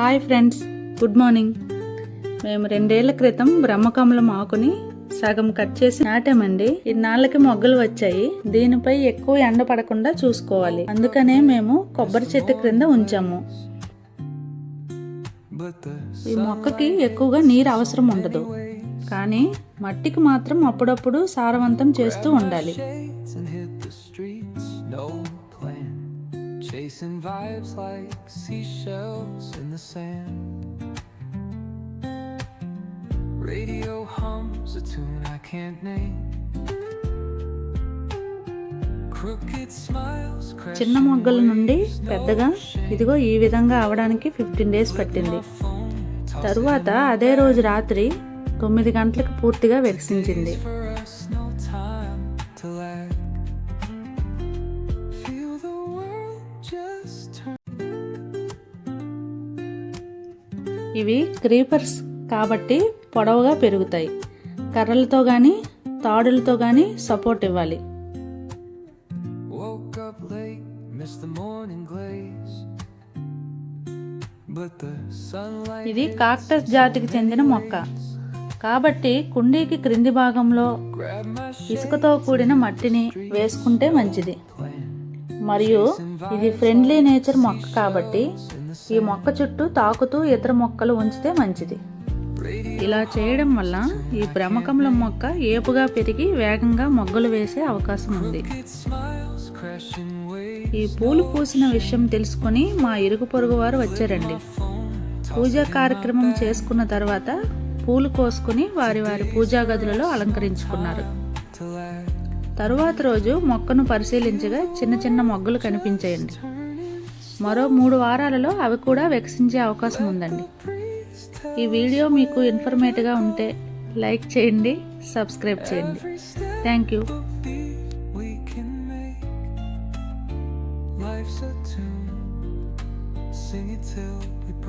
Hi friends good morning. మేము రెండేళ్ళ క్రితం బ్రహ్మకమలం ఆకుని సగం కట్ చేసి నాటామండి. ఇన్నాళ్ళకి మొగ్గలు వచ్చాయి. దీనిపై ఎక్కువ ఎండ పడకుండా చూసుకోవాలి. అందుకనే మేము కొబ్బరి చెట్టు క్రింద ఉంచాము. ఈ మొక్కకి ఎక్కువగా నీరు అవసరం ఉండదు. కానీ మట్టికి మాత్రం అప్పుడప్పుడు సారవంతం చేస్తూ ఉండాలి. chasing vibes like seashells in the sand. Radio hums a tune I can't name. చిన్న మొగ్గల నుండి పెద్దగా ఇదిగో ఈ విధంగా అవడానికి ఫిఫ్టీన్ డేస్ పట్టింది తరువాత అదే రోజు రాత్రి తొమ్మిది గంటలకు పూర్తిగా వికసించింది ఇవి క్రీపర్స్ కాబట్టి పొడవుగా పెరుగుతాయి. కర్రలతో కానీ తాడులతో కానీ సపోర్ట్ ఇవ్వాలి. ఇది కాక్టస్ జాతికి చెందిన మొక్క. కాబట్టి కుండీకి క్రింది భాగంలో ఇసుకతో కూడిన మట్టిని వేసుకుంటే మంచిది. మరియు ఇది ఫ్రెండ్లీ నేచర్ మొక్క కాబట్టి ఈ మొక్క చుట్టూ తాకుతూ ఇతర మొక్కలు ఉంచితే మంచిది. ఇలా చేయడం వల్ల ఈ బ్రహ్మకమలం మొక్క ఏపుగా పెరిగి వేగంగా మొగ్గలు వేసే అవకాశం ఉంది. ఈ పూలు పూసిన విషయం తెలుసుకొని మా ఇరుగు పొరుగు వారు వచ్చారండి. పూజా కార్యక్రమం చేసుకున్న తర్వాత పూలు కోసుకుని వారి వారి పూజా గదులలో అలంకరించుకున్నారు. తరువాత రోజు మొక్కను పరిశీలించగా చిన్న చిన్న మొగ్గలు కనిపించాయండి. మరో మూడు వారాలలో అవి కూడా వికసించే అవకాశం ఉందండి ఈ వీడియో మీకు ఇన్ఫర్మేటివ్గా ఉంటే లైక్ చేయండి సబ్స్క్రైబ్ చేయండి thank you Life's a tune. Sing it till we break.